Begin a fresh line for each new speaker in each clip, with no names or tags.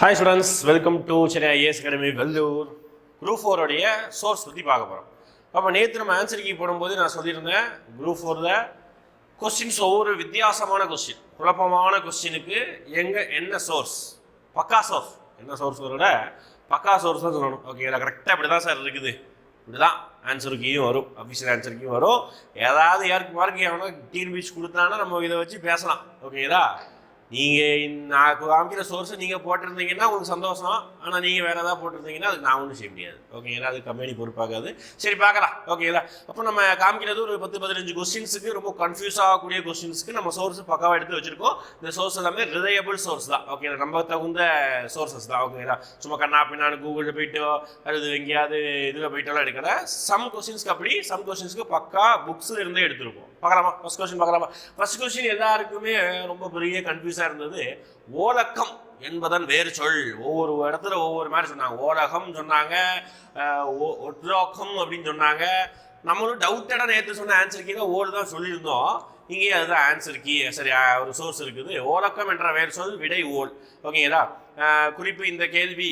Hi students welcome to Chennai IAS academy Vellore group ஃபோருடைய source பற்றி பார்க்க போகிறோம் அப்போ நேற்று நம்ம ஆன்சர் கீ போடும்போது நான் சொல்லியிருந்தேன் குரூப் ஃபோரில் கொஸ்டின்ஸ் ஒவ்வொரு வித்தியாசமான கொஸ்டின் குழப்பமான கொஸ்டினுக்கு எங்கே என்ன சோர்ஸ் பக்கா சோர்ஸ் என்ன சோர்ஸ் விட பக்கா சோர்ஸ் தான் சொல்லணும். ஓகேங்களா கரெக்டாக இப்படி தான் சார் இருக்குது. இப்படிதான் ஆன்சர் கீயும் வரும் அஃபிஷியல் ஆன்சர் கீயும் வரும். ஏதாவது யாருக்கு மார்க் எவனோ டீன் பீச் கொடுத்தானா நம்ம இதை வச்சு பேசலாம். ஓகேங்களா நீங்கள் நான் காமிக்கிற சோர்ஸை நீங்கள் போட்டிருந்தீங்கன்னா உங்களுக்கு சந்தோஷம். ஆனால் நீங்கள் வேறு ஏதாவது போட்டிருந்தீங்கன்னா அதுக்கு நான் ஒன்றும் செய்ய முடியாது. ஓகேங்களா அது கம்பெனி பொறுப்பாகாது. சரி பார்க்கலாம். ஓகேங்களா அப்போ நம்ம காமிக்கிறது ஒரு பத்து பதினஞ்சு கொஸ்டின்ஸுக்கு ரொம்ப கன்ஃபியூஸ் ஆகக்கூடிய கொஸ்டின்ஸுக்கு நம்ம சோர்ஸ் பக்காவாக எடுத்து வச்சுருக்கோம். இந்த சோர்ஸ் எல்லாமே ரிலையபிள் சோர்ஸ் தான். ஓகேங்களா நம்ம தகுந்த சோர்சஸ் தான். ஓகேங்களா சும்மா கண்ணா பின்னான்னு கூகுளில் போயிட்டோ அல்லது எங்கேயாவது இதில் போயிட்டோலாம் எடுக்கல. சம் கொஸ்டின்ஸ்க்கு அப்படி சம் கொஸ்டின்ஸ்க்கு பக்கா புக்ஸில் இருந்தே எடுத்திருப்போம். பார்க்கலாமா? ஃபஸ்ட் கொஸ்டின் பார்க்கலாமா? ஃபஸ்ட் கொஸ்டின் எல்லாருக்குமே ரொம்ப பெரிய கன்ஃபியூஸாக இருந்தது. ஓலக்கம் என்பதன் வேறு சொல். ஒவ்வொரு இடத்துல ஒவ்வொரு மாதிரி சொன்னாங்க. ஓலகம் சொன்னாங்க. ஒ- ஒட்ரோக்கம் அப்படின்னு சொன்னாங்க. நம்மளும் டவுட்டடாக நேற்று சொன்ன ஆன்சர் கீழே ஓடு தான் சொல்லியிருந்தோம். இங்கேயே அதுதான் ஆன்சர் கீ சரி ஒரு சோர்ஸ் இருக்குது. ஓலக்கம் என்ற வேறு சொல் விடை ஓல். ஓகேங்களா குறிப்பு இந்த கேள்வி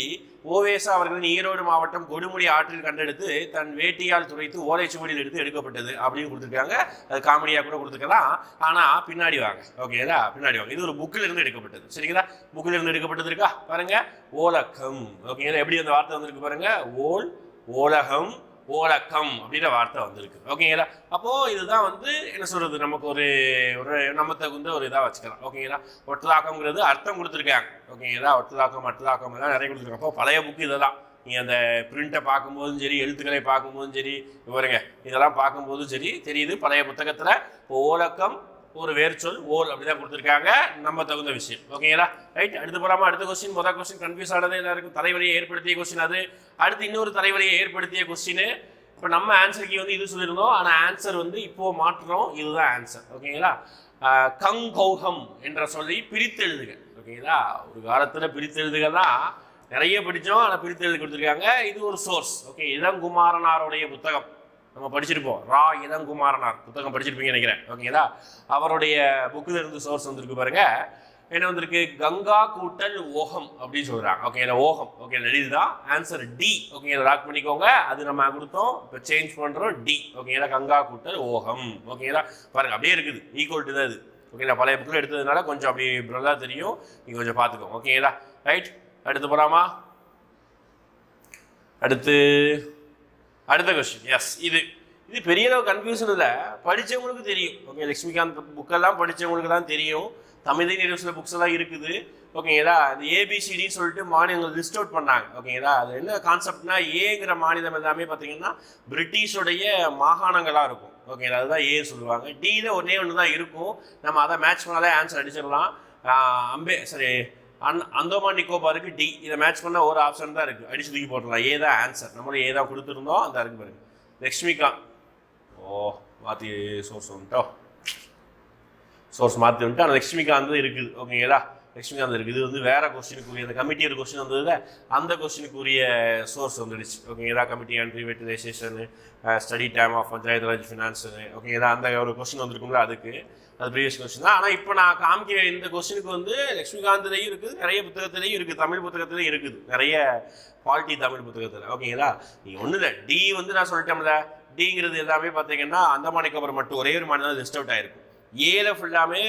ஓவேசா அவர்களின் ஈரோடு மாவட்டம் கொடுமுடி ஆற்றில் கண்டெடுத்து தன் வேட்டியால் துடைத்து ஓலைச்சுவடியில் எடுத்து எடுக்கப்பட்டது அப்படின்னு கொடுத்துருக்காங்க. அது காமெடியாக கூட கொடுத்துருக்கலாம் ஆனால் பின்னாடி வாங்க. ஓகேங்களா பின்னாடி வாங்க. இது ஒரு புக்கில் இருந்து எடுக்கப்பட்டது. சரிங்களா? புக்கில் இருந்து எடுக்கப்பட்டது இருக்கா? பாருங்க. ஓலக்கம். ஓகேங்களா எப்படி அந்த வார்த்தை வந்திருக்கு பாருங்க. ஓல் ஓலகம் ஓலக்கம் அப்படின்ற வார்த்தை வந்திருக்கு. ஓகேங்களா அப்போது இதுதான் வந்து என்ன சொல்கிறது நமக்கு ஒரு ஒரு நம்ம தகுந்த ஒரு இதாக வச்சுக்கலாம். ஓகேங்களா ஒட்டதாக்கம்ங்கிறது அர்த்தம் கொடுத்துருக்காங்க. ஓகேங்களா ஒட்டதாக்கம் அட்டதாக்கம் எல்லாம் நிறைய கொடுத்துருக்காங்க. அப்போ பழைய புக்கு இதெல்லாம் நீங்கள் அந்த பிரிண்ட்டை பார்க்கும்போதும் சரி எழுத்துக்களை பார்க்கும்போதும் சரி இங்க பாருங்க. இதெல்லாம் பார்க்கும்போதும் சரி தெரியுது. பழைய புத்தகத்தில் ஓலக்கம் ஒரு வேர்ச்சொல் ஓல் அப்படிதான் கொடுத்துருக்காங்க. நம்ம தகுந்த விஷயம். ஓகேங்களா ரைட் அடுத்து போகாமல் அடுத்த கொஸ்டின் முதல் கொஸ்டின் கன்ஃபியூஸ் ஆனது எல்லாருக்கும் தலைவலியை ஏற்படுத்திய கொஸ்டின் அது. அடுத்து இன்னொரு தலைவலியை ஏற்படுத்திய கொஸ்டின் இப்போ நம்ம ஆன்சருக்கு வந்து இது சொல்லியிருந்தோம். ஆனால் ஆன்சர் வந்து இப்போ மாற்றுறோம் இதுதான் ஆன்சர் ஓகேங்களா கங் கங்கௌகம் என்ற சொல்லி பிரித்து எழுதுக ஓகேங்களா ஒரு காலத்தில் பிரித்து எழுதுகன்னா நிறைய படித்தோம். ஆனால் பிரித்து எழுதி கொடுத்துருக்காங்க. இது ஒரு சோர்ஸ் ஓகே இளங்குமாரனாருடைய புத்தகம். நம்ம படிச்சிருப்போம். ரா இளங்குமாரனார் புத்தகம் படிச்சிருப்பீங்க நினைக்கிறேன். ஓகேங்களா அவருடைய புக்கில் இருந்து சோர்ஸ் வந்திருக்கு பாருங்க. என்ன வந்திருக்கு? கங்கா கூட்டல் ஓகம் அப்படின்னு சொல்கிறாங்க ஓகேங்களா ஓகம் ஓகே இதுதான் ஆன்சர் டி ஓகேங்களா லாக் பண்ணிக்கோங்க. அது நம்ம கொடுத்தோம். இப்போ சேஞ்ச் பண்ணுறோம் டி ஓகேங்களா கங்கா கூட்டல் ஓகம் ஓகேங்களா பாருங்க அப்படியே இருக்குது. ஈக்குவல் டு தான் இது. ஓகேங்களா பழைய புக்கில் எடுத்ததுனால கொஞ்சம் அப்படி நல்லா தெரியும். நீங்கள் கொஞ்சம் பார்த்துக்கோங்க. ஓகேங்களா ரைட் அடுத்து போகலாமா அடுத்து அடுத்த கொஸ்டின் எஸ் இது இது பெரிய அளவு கன்ஃபியூஷன் இல்லை. படித்தவங்களுக்கு தெரியும். ஓகே லக்ஷ்மிகாந்த் புக்கெல்லாம் படித்தவங்களுக்கு தான் தெரியும். தமிழ் யூனிவர்சிட்டி புக்ஸ் எல்லாம் இருக்குது. ஓகேங்களா இந்த ஏபிசிடின்னு சொல்லிட்டு மாநிலங்கள் லிஸ்ட் அவுட் பண்ணாங்க. ஓகேங்களா அது என்ன கான்செப்ட்னா ஏங்கிற மாநிலம் எல்லாமே பார்த்தீங்கன்னா பிரிட்டிஷுடைய மாகாணங்களாக இருக்கும். ஓகேங்களா அதுதான் ஏ சொல்லுவாங்க. டியில் ஒன்றே ஒன்று தான் இருக்கும். நம்ம அதை மேட்ச் பண்ணாலே ஆன்சர் அடிச்சிடலாம். அம்பே சரி அந் அந்தோமான் நிக்கோபாருக்கு டி இதை மேட்ச் பண்ணால் ஒரு ஆப்ஷன் தான் இருக்குது அடிச்சு தூக்கி போட்டுடலாம். ஏ தான் ஆன்சர் நம்மளும் ஏ தான் கொடுத்துருந்தோம் அந்த இருக்கு பாருங்க லக்ஷ்மிகா ஓ மாற்றி சோர்ஸ் வந்துட்டோம் சோர்ஸ் மாற்றி வந்துட்டு ஆனால் லக்ஷ்மிகாந்த் இருக்குது. ஓகேங்களா லக்ஷ்மிகாந்த் இருக்குது இது வந்து வேற கொஸ்டினுக்குரிய அந்த கமிட்டியோட கொஸ்டின் வந்ததுல அந்த கொஸ்டினுக்குரிய சோர்ஸ் வந்துடுச்சு. ஓகேங்களா committee and ப்ரிவேட்டைசேஷனு study time of panchayat Raj okay ஓகேங்களா அந்த ஒரு கொஸ்டின் வந்திருக்கும்ல அதுக்கு. அது ப்ரீவியஸ் கொஸ்டின் தான். ஆனால் இப்போ நான் காமிக்கிற இந்த கொஸ்டினுக்கு வந்து லக்ஷ்மிகாந்த்லேயும் இருக்குது நிறைய புத்தகத்துலேயும் இருக்குது தமிழ் புத்தகத்துலேயும் இருக்குது. நிறைய குவாலிட்டி தமிழ் புத்தகத்தில். ஓகேங்களா நீ ஒன்றும் இல்லை டி வந்து நான் சொல்லிட்டேன்ல. டிங்கிறது எல்லாமே பார்த்தீங்கன்னா அந்தமானுக்கு அப்புறம் மட்டும் ஒரே ஒரு மாநிலம் லிஸ்ட் அவுட் ஆயிருக்கும் ஏல ஃபுல்லாமே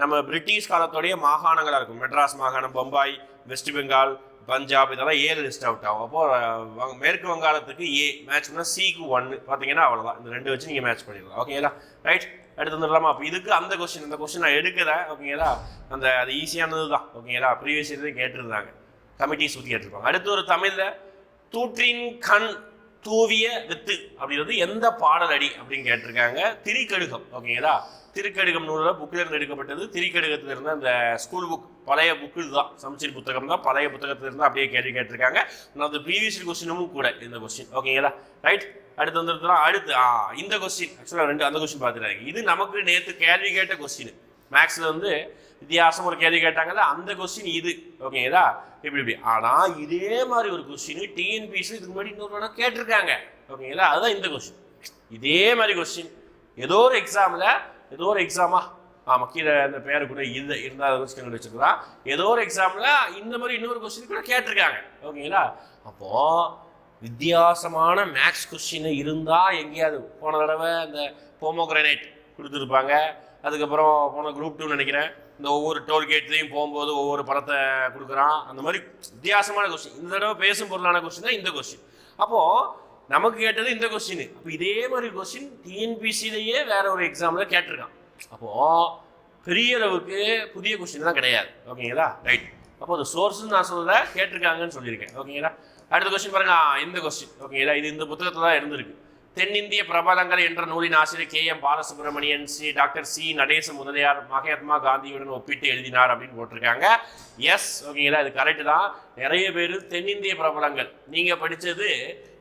நம்ம பிரிட்டிஷ் காலத்தோடைய மாகாணங்களாக இருக்கும். மெட்ராஸ் மாகாணம் பம்பாய் வெஸ்ட் பெங்கால் பஞ்சாப் இதெல்லாம் ஏழு லிஸ்ட் அவுட் ஆகும். அப்போ மேற்கு வங்காளத்துக்கு ஏ மேட்ச் பண்ணால் சிக்கு ஒன்று பார்த்தீங்கன்னா அவ்வளோதான் இந்த ரெண்டு வச்சு நீங்கள் மேட்ச் பண்ணிடலாம். ஓகேங்களா ரைட் அடுத்து வந்துடலாமா? அப்போ இதுக்கு அந்த கொஸ்டின் இந்த கொஸ்டின் நான் எடுக்கிறேன் ஓகேங்களா அந்த அது ஈஸியானது தான். ஓகேங்களா ப்ரீவியஸ் இயர்லேயே கேட்டிருந்தாங்க. கமிட்டி சுற்றி கேட்டிருப்பாங்க. அடுத்து ஒரு தமிழில் தூற்றின் கண் தூவிய வித்து அப்படின்றது எந்த பாடல் அடி அப்படின்னு கேட்டிருக்காங்க. திரிக்கடுகம் ஓகேங்களா திருக்கடுகம் நூலில் புக்கில் இருந்து எடுக்கப்பட்டது. திரிக்கடுகத்திலிருந்து அந்த ஸ்கூல் புக் பழைய புக்கு இதுதான். சமச்சீர் புத்தகம் தான். பழைய புத்தகத்திலிருந்து அப்படியே கேள்வி கேட்டிருக்காங்க. நான் அந்த ப்ரீவியஸ் கொஸ்டினும் கூட இந்த கொஸ்டின் ஓகேங்களா ரைட் அடுத்து வந்துருக்கலாம் அடுத்து ஆ இந்த கொஸ்டின் ஆக்சுவலாக ரெண்டு அந்த கொஸ்டின் பார்த்துருக்காங்க இது நமக்கு நேற்று கேள்வி கேட்ட கொஸ்டின் மேக்ஸில் வந்து வித்தியாசம் ஒரு கேள்வி கேட்டாங்கல்ல அந்த கொஸ்டின் இது. ஓகேங்களா இப்படி இப்படி. ஆனால் இதே மாதிரி ஒரு கொஸ்டின் டிஎன்பிசி இதுக்கு முன்னாடி இன்னொரு தடவை கேட்டிருக்காங்க. ஓகேங்களா அதுதான் இந்த கொஸ்டின் இதே மாதிரி கொஸ்டின் ஏதோ ஒரு எக்ஸாமில் ஏதோ ஒரு எக்ஸாமா ஆமாம் கீழே அந்த பேர் கூட இது இருந்தால் கொஸ்டின் கண்டு வச்சுருக்கிறான் ஏதோ ஒரு எக்ஸாமில் இந்த மாதிரி இன்னொரு கொஸ்டின் கூட கேட்டிருக்காங்க. ஓகேங்களா அப்போது வித்தியாசமான மேக்ஸ் கொஸ்டின் இருந்தால் எங்கேயாவது போன தடவை இந்த போமோக்ரனைட் கொடுத்துருப்பாங்க. அதுக்கப்புறம் போன குரூப் டூ நினைக்கிறேன். இந்த ஒவ்வொரு டோல்கேட்லேயும் போகும்போது ஒவ்வொரு படத்தை கொடுக்குறான். அந்த மாதிரி வித்தியாசமான கொஸ்டின் இந்த தடவை பேசும் பொருளான கொஸ்டின் தான் இந்த கொஸ்டின் அப்போது நமக்கு கேட்டது இந்த கொஸ்டின் அப்போ இதே மாதிரி கொஸ்டின் டிஎன்பிசிலேயே வேற ஒரு எக்ஸாமில் கேட்டிருக்கான். அப்போது பெரிய அளவுக்கு புதிய கொஸ்டின் தான் கிடையாது. ஓகேங்களா? ரைட் அப்போ அந்த சோர்ஸ்னு நான் சொல்லலை கேட்டிருக்காங்கன்னு சொல்லியிருக்கேன். ஓகேங்களா? அடுத்த கொஸ்டின் பாருங்க. ஆ, இந்த கொஸ்டின் ஓகேங்களா? இது இந்த புத்தகத்தில் தான் இருந்திருக்கு. தென்னிந்திய பிரபலங்கள் என்ற நூலின் ஆசிரியர் K M Balasubramanian C doctor C Natesa Mudaliar Mahatma காந்தியுடன் ஒப்பிட்டு எழுதினார் அப்படின்னு போட்டிருக்காங்க. எஸ் ஓகேங்களா இது கரெக்டு தான். நிறைய பேர் தென்னிந்திய பிரபலங்கள். நீங்கள் படித்தது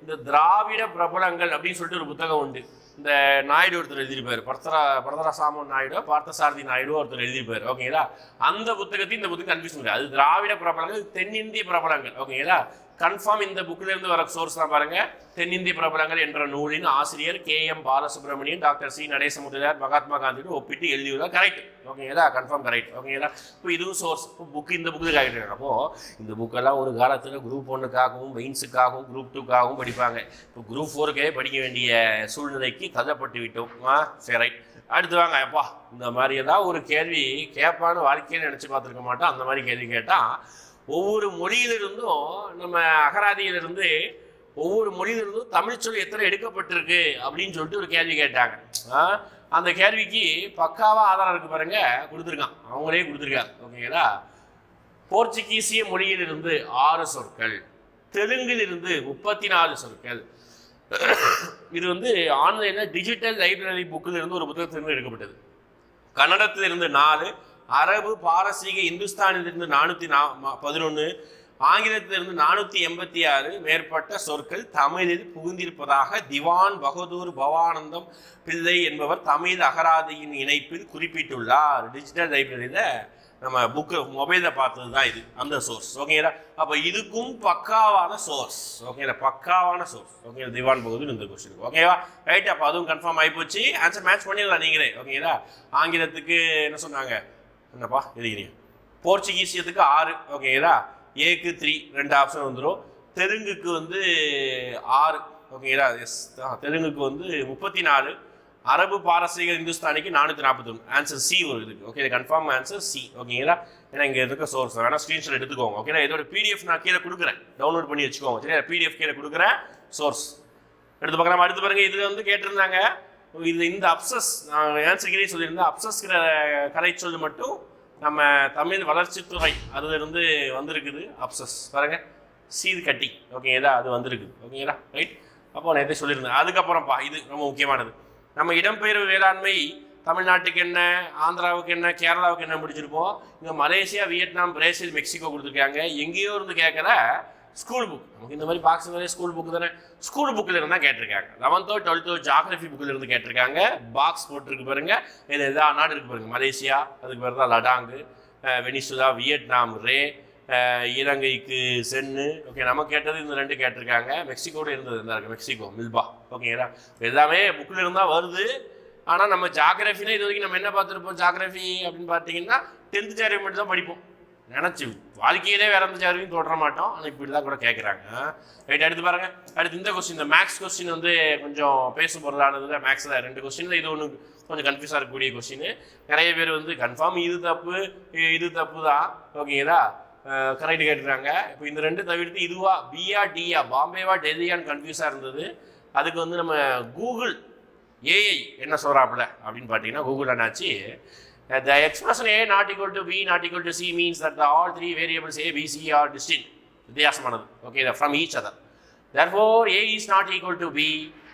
இந்த திராவிட பிரபலங்கள் அப்படின்னு சொல்லிட்டு ஒரு புத்தகம் உண்டு. இந்த நாயுடு ஒருத்தர் எழுதியிருப்பார். பரதரா பரதராசாமன் நாயுடு பார்த்தசாரதி நாயுடு ஒருத்தர் எழுதியிருப்பார். ஓகேங்களா அந்த புத்தகத்தையும் இந்த புத்தகம் கன்ஃபியூஸ் பண்ணுறாரு அது திராவிட பிரபலங்கள் தென்னிந்திய பிரபலங்கள். ஓகேங்களா கன்ஃபார்ம் இந்த புக்கில் இருந்து வர சோர்ஸ் தான் பாருங்க. தென்னிந்திய பிரபலங்கள் என்ற நூலின் ஆசிரியர் K M Balasubramanian doctor C Natesa Mudaliar Mahatma காந்தியோட ஒப்பிட்டு எழுதியதா கரெக்ட் ஓகேங்களா? கன்ஃபார்ம் கரெக்ட் ஓகேங்களா? இப்போ இதுவும் சோர்ஸ் இப்போ புக் இந்த புக்கு கரெக்ட் அப்போ இந்த புக்கெல்லாம் ஒரு காலத்தில் குரூப் ஒன்றுக்காகவும் மெயின்ஸுக்காகவும் குரூப் டூக்காகவும் படிப்பாங்க. இப்போ குரூப் ஃபோருக்கே படிக்க வேண்டிய சூழ்நிலைக்கு கதப்பட்டு விட்டோம். ஆ சரி ரைட் அடுத்து வாங்க. அப்பா இந்த மாதிரி ஏதாவது ஒரு கேள்வி கேட்பான்னு வாழ்க்கையில் நினச்சி பார்த்துருக்க மாட்டோம். அந்த மாதிரி கேள்வி கேட்டால் ஒவ்வொரு மொழியிலிருந்தும் நம்ம அகராதியிலிருந்து ஒவ்வொரு மொழியிலிருந்தும் தமிழ் சொல் எத்தனை எடுக்கப்பட்டிருக்கு அப்படின்னு சொல்லிட்டு ஒரு கேள்வி கேட்டாங்க. அந்த கேள்விக்கு பக்காவாக ஆதாரம் இருக்கு பாருங்க கொடுத்துருக்கான். அவங்களே கொடுத்துருக்காங்க ஓகேங்களா? போர்ச்சுகீசிய மொழியிலிருந்து ஆறு சொற்கள் தெலுங்கிலிருந்து முப்பத்தி நாலு சொற்கள். இது வந்து ஆன்லைனில் டிஜிட்டல் லைப்ரரி புக்கில் இருந்து ஒரு புத்தகத்திலிருந்து எடுக்கப்பட்டது. கன்னடத்திலிருந்து நாலு அரபு பாரசீக இந்துஸ்தானிலிருந்து நானூற்றி நா பதினொன்று ஆங்கிலத்திலிருந்து நானூற்றி எண்பத்தி ஆறு மேற்பட்ட சொற்கள் தமிழில் புகுந்திருப்பதாக திவான் பகதூர் பவானந்தம் பிள்ளை என்பவர் தமிழ் அகராதியின் இணைப்பில் குறிப்பிட்டுள்ளார். டிஜிட்டல் லைப்ரரியில் நம்ம புக்கு மொபைலில் பார்த்தது தான் இது. அந்த சோர்ஸ் ஓகேங்களா அப்போ இதுக்கும் பக்காவான சோர்ஸ் ஓகேங்களா பக்காவான சோர்ஸ் ஓகே திவான் பகதூர் இந்த கொஸ்டின் ஓகேவா ரைட் அப்போ அதுவும் கன்ஃபார்ம் ஆகிப்போச்சு ஆன்சர் மேட்ச் பண்ணிடலாம் நீங்களே. ஓகேங்களா ஆங்கிலத்துக்கு என்ன சொன்னாங்க? என்னப்பா? எழுதிக்கிறீங்க போர்ச்சுகீசியத்துக்கு ஆறு ஓகேங்களா ஏக்கு த்ரீ ரெண்டு ஆப்ஷன் வந்துடும் தெலுங்குக்கு வந்து ஆறு ஓகேங்களா எஸ் தெலுங்குக்கு வந்து முப்பத்தி நாலு அரபு பாரசீக இந்துஸ்தானிக்கு நானூற்றி நாற்பத்தொன்று ஆன்சர் சி ஒரு இதுக்கு ஓகே கன்ஃபார்ம் ஆன்சர் சி ஓகேங்களா ஏன்னா இங்கே இருக்க சோர்ஸ் வேணால் ஸ்க்ரீன்ஷாட் எடுத்துக்கோங்க ஓகேங்களா இதோட பிடிஎஃப் நான் கீழே கொடுக்குறேன். டவுன்லோட் பண்ணி வச்சுக்கோங்க சரியா? பிடிஎஃப் கீழே கொடுக்குறேன் சோர்ஸ் எடுத்து பார்க்கலாம். அடுத்து பாருங்க இதில் வந்து கேட்டிருந்தாங்க இது இந்த அப்சஸ் நான் ஆன்சர் சொல்லியிருந்தேன் அப்சஸ்கிற கலை சொல் மட்டும் நம்ம தமிழ் வளர்ச்சித்துறை அதுலேருந்து வந்திருக்குது அப்சஸ். பாருங்க. சீது கட்டி ஓகேங்களா அது வந்திருக்குது ஓகேங்களா? ரைட் அப்போ நேற்றே சொல்லியிருந்தேன். அதுக்கப்புறம்ப்பா இது ரொம்ப முக்கியமானது. நம்ம இடம்பெயர்வு வேளாண்மை தமிழ்நாட்டுக்கு என்ன ஆந்திராவுக்கு என்ன கேரளாவுக்கு என்ன முடிச்சிருப்போம் இங்கே மலேசியா வியட்நாம் பிரேசில் மெக்சிகோ கொடுத்துருக்காங்க. எங்கேயோ இருந்து கேட்குற ஸ்கூல் புக் நமக்கு இந்த மாதிரி பாக்ஸ் நிறைய ஸ்கூல் புக் தானே? ஸ்கூல் புக்கில் இருந்தால் கேட்டிருக்காங்க? லெவன்த்தோ டுவெல்த்தோ ஜாகிரபி புக்கில் இருந்து கேட்டிருக்காங்க. பாக்ஸ் போட்டிருக்கு பாருங்க. இதில் எதா நாடு இருக்கு பாருங்க. மலேசியா அதுக்கு பேர் தான் லடாங்கு. வெனிசுலா வியட்நாம் ரே. இலங்கைக்கு சென்னு. ஓகே நம்ம கேட்டது இந்த ரெண்டு கேட்டிருக்காங்க. மெக்சிகோட இருந்தது இருந்தா இருக்கு. Mexico milpa. ஓகேங்களா எல்லாமே புக்கில் இருந்தால் வருது. ஆனால் நம்ம ஜாகிரஃபினா இது வரைக்கும் நம்ம என்ன பார்த்துருப்போம்? ஜாகிரஃபி அப்படின்னு பார்த்தீங்கன்னா டென்த்து ஜாகிரஃபி மட்டும் தான் படிப்போம். நினச்சி வாழ்க்கையிலே வேற எந்த ஜாகிரஃபியும் தொடர மாட்டோம். ஆனால் இப்படி தான் கூட கேட்குறாங்க ரைட் அடுத்து பாருங்க. அடுத்து இந்த கொஸ்டின் இந்த மேக்ஸ் கொஸ்டின் வந்து கொஞ்சம் பேசும் பொருளானது மேக்ஸ் தான் ரெண்டு கொஸ்டின் இது ஒன்று கொஞ்சம் கன்ஃபியூஸாக இருக்கக்கூடிய கொஸ்டின் நிறைய பேர் வந்து கன்ஃபார்ம் இது தப்பு இது தப்பு தான் ஓகேங்களா கரெக்ட் கேட்டுறாங்க இப்போ இந்த ரெண்டு தவிர்த்து இதுவா பிஆ டிஆ பாம்பேவா டெல்லியான்னு கன்ஃபியூஸாக இருந்தது. அதுக்கு வந்து நம்ம கூகுள் ஏஐ என்ன சொல்கிறாப்புல அப்படின்னு பார்த்தீங்கன்னா கூகுள் என்னாச்சு the expression A not equal to B not equal to C means that all three variables A B C are distinct வித்தியாசமானது okay from each other therefore a is not equal to b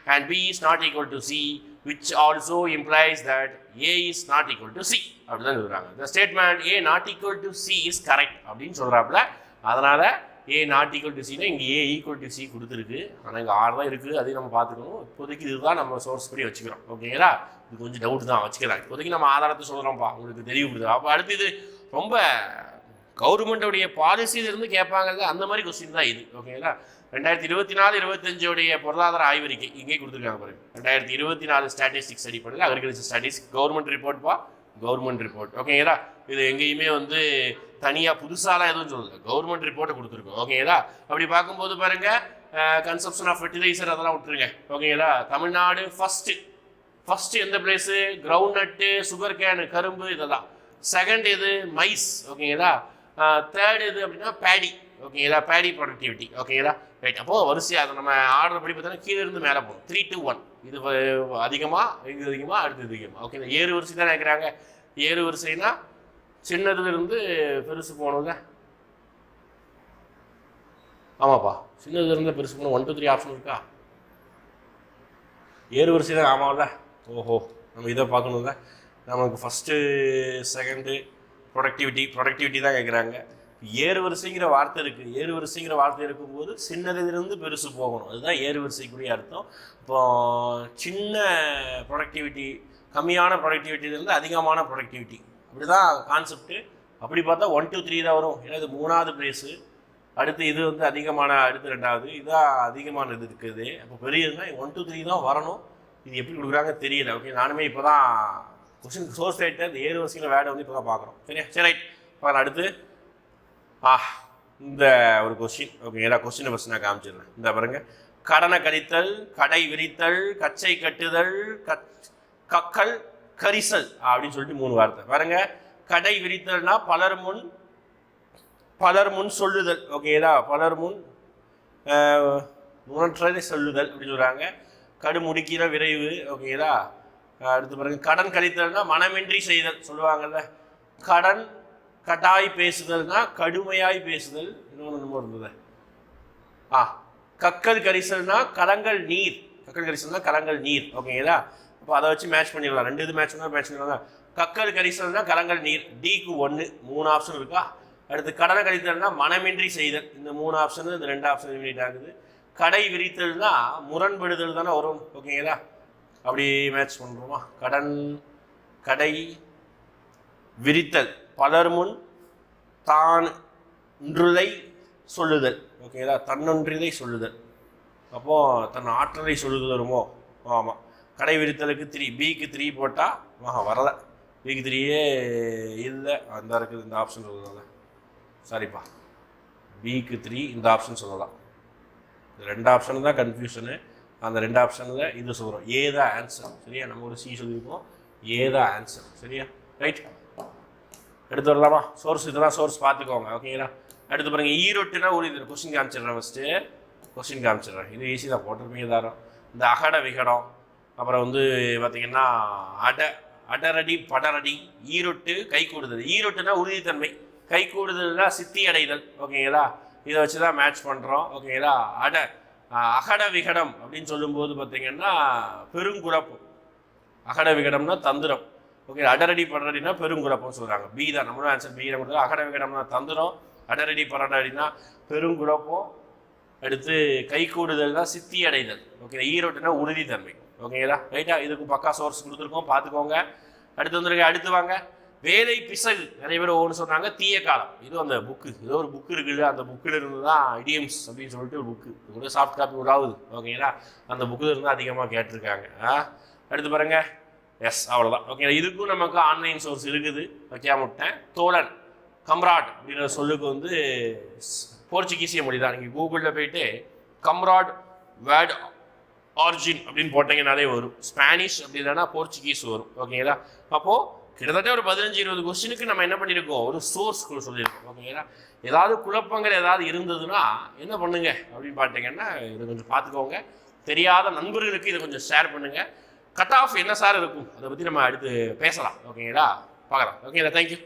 and b is not equal to c which also implies that a is not equal to c அப்படிதான் சொல்றாங்க the statement a not equal to c is correct அப்படின்னு சொல்றாப்புல அதனால A not equal to சினா இங்கே A equal to C கொடுத்துருக்கு. ஆனால் இங்கே ஆறு தான் இருக்குது அதையும் நம்ம பார்த்துக்கணும். இப்போதைக்கு இதுதான் நம்ம சோர்ஸ் படி வச்சுக்கிறோம். ஓகேங்களா இது கொஞ்சம் டவுட் தான். வச்சுக்கலாம் இப்போதைக்கு நம்ம ஆதாரத்தை சொல்கிறோம்ப்பா உங்களுக்கு தெளிவுபடுது அப்போ அடுத்து இது ரொம்ப கவர்மெண்டோடைய பாலிசியிலிருந்து கேட்பாங்கல்ல அந்த மாதிரி கொஸ்டின் தான் இது. ஓகேங்களா ரெண்டாயிரத்தி இருபத்தி நாலு இருபத்தஞ்சோடைய பொருளாதார ஆய்வறிக்கை இங்கே கொடுத்துருக்காங்க பாருங்க. ரெண்டாயிரத்தி இருபத்தி நாலு ஸ்டாட்டிஸ்டிக்ஸ் அடிப்படையில் அக்ரிகல்ச்சர் ஸ்டடீஸ் கவர்மெண்ட் ரிப்போர்ட் பா? கவர்மெண்ட் ரிப்போர்ட் ஓகேங்களா இது எங்கேயுமே வந்து தனியாக புதுசாலாம் எதுவும் சொல்லல. கவர்மெண்ட் ரிப்போர்ட்டை கொடுத்துருக்கோம். ஓகேங்களா அப்படி பார்க்கும்போது பாருங்க கன்சப்ஷன் ஆஃப் ஃபெர்டிலைசர் அதெல்லாம் விட்டுருங்க. ஓகேங்களா தமிழ்நாடு ஃபஸ்ட்டு ஃபஸ்ட்டு எந்த place ground nut sugar cane கரும்பு இதெல்லாம். செகண்ட் இது மைஸ் ஓகேங்களா தேர்ட் இது அப்படின்னா பேடி ஓகேங்களா பேடி ப்ரொடக்டிவிட்டி ஓகேங்களா ரைட் அப்போது வரிசையாக அதை நம்ம ஆர்டர் படி பார்த்தோன்னா கீழே இருந்து மேலே போகும். த்ரீ டு ஒன் இது அதிகமாக இது அதிகமாக அடுத்து அதிகமாக ஓகேங்களா ஏறு வரிசை தான் நினைக்கிறாங்க ஏறு வரிசைனா சின்னதுல இருந்து பெருசு போகணுங்க ஆமாப்பா. சின்னதுல இருந்து பெருசு போகணும் ஒன் டூ த்ரீ ஆப்ஷன் இருக்கா? ஏறு வரிசை தான். ஆமாம்ல. ஓஹோ. நம்ம இதை பார்க்கணும்ல. நமக்கு ஃபஸ்ட்டு செகண்டு ப்ரொடக்டிவிட்டி ப்ரொடக்டிவிட்டி தான் கேட்குறாங்க ஏறு வரிசைங்கிற வார்த்தை இருக்குது ஏறு வரிசைங்கிற வார்த்தை இருக்கும்போது சின்னதிலிருந்து பெருசு போகணும். அதுதான் ஏறு வரிசைக்குரிய அர்த்தம். இப்போ சின்ன ப்ரொடக்டிவிட்டி கம்மியான ப்ரொடக்டிவிட்டிலேருந்து அதிகமான ப்ரொடக்டிவிட்டி அப்படி தான் கான்செப்ட்டு அப்படி பார்த்தா ஒன் டூ த்ரீ தான் வரும். ஏன்னா இது மூணாவது பிளேஸு அடுத்து இது வந்து அதிகமான அடுத்து ரெண்டாவது. இதுதான் அதிகமான இது இருக்குது. அப்போ பெரியதுன்னா ஒன் டூ த்ரீ தான் வரணும். இது எப்படி கொடுக்குறாங்க தெரியல. ஓகே நானுமே இப்போ தான் கொஸ்டின் சோர்ஸ் ரைட்டை இந்த ஏழு வருஷங்கள வேடை வந்து இப்போ தான் பார்க்குறோம். சரியா? சரி ரைட் பார்க்கலாம் அடுத்து. ஆ இந்த ஒரு கொஸ்டின் ஓகே ஏன்னா கொஸ்டினை ஃபஸ்ட் நான் காமிச்சிடுறேன். இந்த பாருங்க. கடனை கழித்தல் கடை விரித்தல் கச்சை கட்டுதல் கச் கக்கல் கரிசல் அப்படின்னு சொல்லிட்டு மூணு வார்த்தை. பாருங்க கடை விரித்தல்னா பலர் முன் பலர் முன் சொல்லுதல். ஓகேதா பலர் முன் ஆஹ், உணற்றதை சொல்லுதல் அப்படின்னு சொல்கிறாங்க கடு முடிக்கிற விரைவு ஓகேதா அடுத்து பாருங்க கடன் கழித்தல்னா மனமின்றி செய்தல் சொல்லுவாங்கல்ல. கடன் கட்டாய் பேசுதல்னா கடுமையாய் பேசுதல். இன்னொன்று என்னமோ இருந்தது. ஆ கக்கல் கரிசல்னா கலங்கள் நீர். கக்கல் கரிசல்னா கலங்கள் நீர். ஓகேங்களா அப்போ அதை வச்சு மேட்ச் பண்ணிடலாம். ரெண்டு இது மேட்ச் பண்ணால் மேட்ச் பண்ணிடலாம் கக்கல் கரிசல்னா கலங்கள் நீர். டிக்கு ஒன்று மூணு ஆப்ஷன் இருக்கா? அடுத்து கடனை கழித்தல்னா மனமின்றி செய்தல். இந்த மூணு ஆப்ஷன் இந்த ரெண்டு ஆப்ஷன் எலிமினேட் ஆகுது. கடை விரித்தல்னா முரண்படுதல் தானே வரும். ஓகேங்களா அப்படி மேட்ச் பண்ணுறோமா கடன் கடை விரித்தல். பலர் முன் தான் ஒன்றுதை சொல்லுதல். ஓகேங்களா தன்னொன்றிதை சொல்லுதல். அப்போது தன் ஆற்றலை சொல்லுதல் வருமோ? ஆமாம் கடை விரித்தலுக்கு த்ரீ பிக்கு த்ரீ போட்டால் ஆஹா வரலை. பிக்கு த்ரீயே இல்லை. அந்த இருக்குது இந்த ஆப்ஷன் சொல்லலாம் சாரிப்பா பிக்கு த்ரீ இந்த ஆப்ஷன் சொல்லலாம் இந்த ரெண்டு ஆப்ஷன் தான் கன்ஃபியூஷனு அந்த ரெண்டு ஆப்ஷனில் இது சொல்கிறோம் ஏ தான் ஆன்சர் சரியா? நம்ம ஒரு சி சொல்லியிருக்கோம். ஏ தான் ஆன்சர் சரியா? ரைட் எடுத்து வரலாமா? சோர்ஸ் இதெல்லாம் சோர்ஸ் பார்த்துக்கோங்க. ஓகேங்களா அடுத்து பாருங்கள் ஈரோட்டுனா ஒரு இது. கொஸ்டின் காமிச்சிடுறேன் ஃபஸ்ட்டு கொஸ்டின் காமிச்சிடுறேன். இது ஈஸி தான். போட்டிருப்பீங்க தாரம் இந்த அகட விகடம் அப்புறம் வந்து பார்த்திங்கன்னா அட அடரடி படரடி ஈரொட்டு கை கூடுதல். ஈரொட்டுனா உறுதித்தன்மை. கை கூடுதல்னா சித்தி அடைதல். ஓகேங்களா? இதை வச்சு தான் மேட்ச் பண்ணுறோம் ஓகேங்களா? அட அகட விகடம் அப்படின்னு சொல்லும்போது பார்த்திங்கன்னா பெருங்குழப்பம் அகட விகடம்னா தந்திரம். ஓகே அடரடி படரடினா பெருங்குழப்பம் சொல்கிறாங்க பி தான். நம்மளும் ஆன்சர் பி தான் அகட விகடம்னா தந்திரம் அடரடி படரடினா பெருங்குழப்பம் அடுத்து கை கூடுதல்னா சித்தி அடைதல். ஓகே ஈரோட்டுனா உறுதித்தன்மை. ஓகேங்களா ரைட்டா இதுக்கு பக்கா சோர்ஸ் கொடுத்துருக்கோம். பார்த்துக்கோங்க. அடுத்து வந்துருங்க அடுத்து வாங்க. வேலை பிசகு. நிறைய பேர் ஒவ்வொன்று சொன்னாங்க. தீய காலம். இது அந்த புக்கு ஏதோ ஒரு புக்கு இருக்குது. அந்த புக்கில் இருந்து தான் ஐடியம்ஸ் அப்படின்னு சொல்லிட்டு ஒரு புக்கு இது கூட சாஃப்ட் காப்பி கூட ஆகுது ஓகேங்களா அந்த புக்கில் இருந்து அதிகமாக கேட்டிருக்காங்க. ஆ? அடுத்து பாருங்க. எஸ் அவ்வளோதான் ஓகே இதுக்கும் நமக்கு ஆன்லைன் சோர்ஸ் இருக்குது. வைக்காம விட்டேன். தோழன் கம்ராட் அப்படின்ற சொல்லுக்கு வந்து போர்ச்சுகீசிய மொழி தான். நீங்கள் கூகுளில் போயிட்டு கம்ராட் வேர்ட் ஆர்ஜின் அப்படின்னு போட்டிங்கனாலே வரும். ஸ்பானிஷ் அப்படி இல்லைன்னா போர்ச்சுகீஸ் வரும். ஓகேங்களா அப்போது கிட்டத்தட்ட ஒரு பதினஞ்சு இருபது கொஸ்டினுக்கு நம்ம என்ன பண்ணியிருக்கோம் ஒரு சோர்ஸ் சொல்லியிருக்கோம் ஓகேங்களா ஏதாவது குழப்பங்கள் ஏதாவது இருந்ததுன்னா என்ன பண்ணுங்க? அப்படின்னு பார்த்தீங்கன்னா இதை கொஞ்சம் பார்த்துக்கோங்க தெரியாத நண்பர்களுக்கு இதை கொஞ்சம் ஷேர் பண்ணுங்கள் கட் ஆஃப் என்ன சார் இருக்கும்? அதை பற்றி நம்ம அடுத்து பேசலாம். ஓகேங்களா பார்க்கலாம். ஓகேங்களா தேங்க்யூ